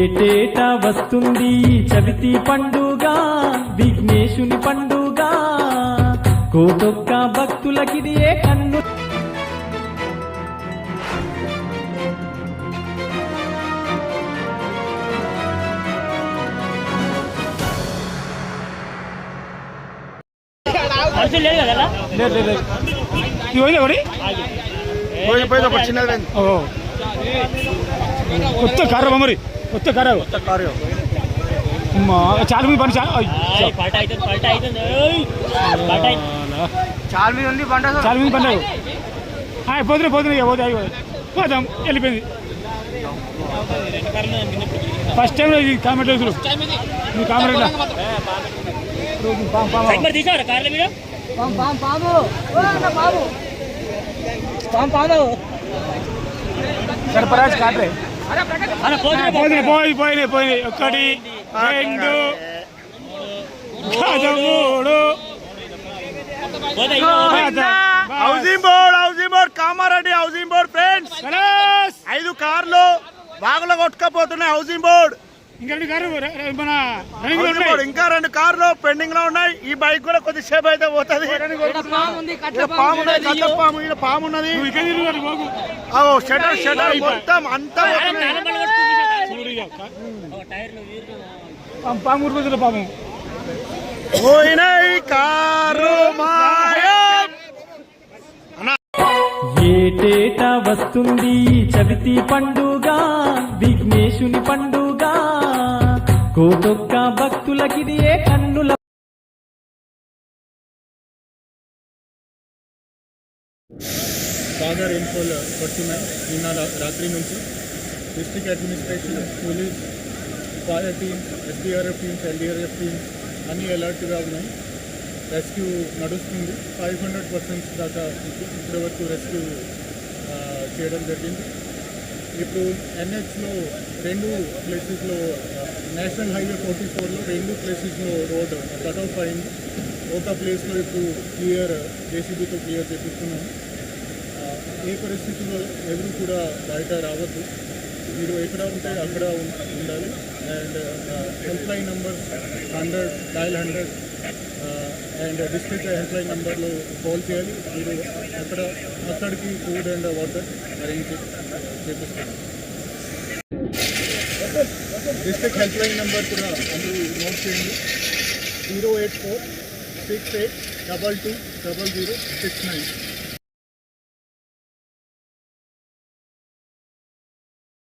ఏటేటా వస్తుంది చవితి పండుగ విఘ్నేశుని పండుగ. కోటొక్క భక్తులకిది ఏ కన్ను ఒక చిన్నది కొత్త పల్ట అవుతుంది ఏయ్. పల్ట అవుతుంది చాలా మీద ఉంది బండ చాలా మంది పని పోతున్నాయి పోతున్నాయి ఇక పోతే అయిపోయి పోదాం వెళ్ళిపోయింది. ఫస్ట్ టైం ఇది కామెంట్ చూడు. మీ కామెంట్ సర్పరాజ్ కాట్రే. పోయినాయి పోయి పోయినాయి పోయినాయి ఒకటి రెండు. మూడు. Housing board housing board Kamareddy housing board friends. ఐదు కార్లు బాగులో కొట్టుకపోతున్నాయి హౌసింగ్ బోర్డ్. ఇంకా రెండు కార్లు పెండింగ్లో ఉన్నాయి. ఈ బైక్ కూడా కొద్దిసేపు అయితే పోతుంది. పాము పాము పాము ఉన్నది షటర్ షటర్ మొత్తం అంతా. పాము- కారు మాయం. ఏటేటా వస్తుంది చవితి పండుగ విఘ్నేశుని పండుగ. కోటొక్క భక్తులకిది ఏ కన్నుల బాగా రెయిన్ఫాల్ పడుతున్నాయి నిన్న రాత్రి నుంచి district administration police fire teams SDRF teams LDRF teams అన్నీ అలర్ట్గా ఉన్నాయి. రెస్క్యూ నడుస్తుంది. ఫైవ్ హండ్రెడ్ పర్సెంట్ దాకా ఇప్పు- ఇప్పటి వరకు రెస్క్యూ చేయడం జరిగింది. ఇప్పుడు ఎన్హెచ్లో రెండు ప్లేసెస్లో నేషనల్ హైవే ఫార్టీ ఫోర్లో రెండు ప్లేసెస్లో రోడ్ కట్ ఆఫ్ అయింది ఒక ప్లేస్లో ఇప్పుడు క్లియర్ జేసీబీతో క్లియర్ చేపిస్తున్నాం. ఏ పరిస్థితుల్లో ఎవరు కూడా బయట రావద్దు. మీరు ఎక్కడ ఉంటే అక్కడ ఉండాలి. And helpline number number hundred dial hundred and district helpline నెంబర్లో కాల్ చేయాలి. మీరు అక్కడ అక్కడికి ఫుడ్ అండ్ వాటర్ అరేంజ్ చేపిస్తారు డిస్ట్రిక్ట్ హెల్ప్ లైన్ నెంబర్ కూడా అందరూ నోట్ చేయండి. Zero eight four six eight double two double zero six nine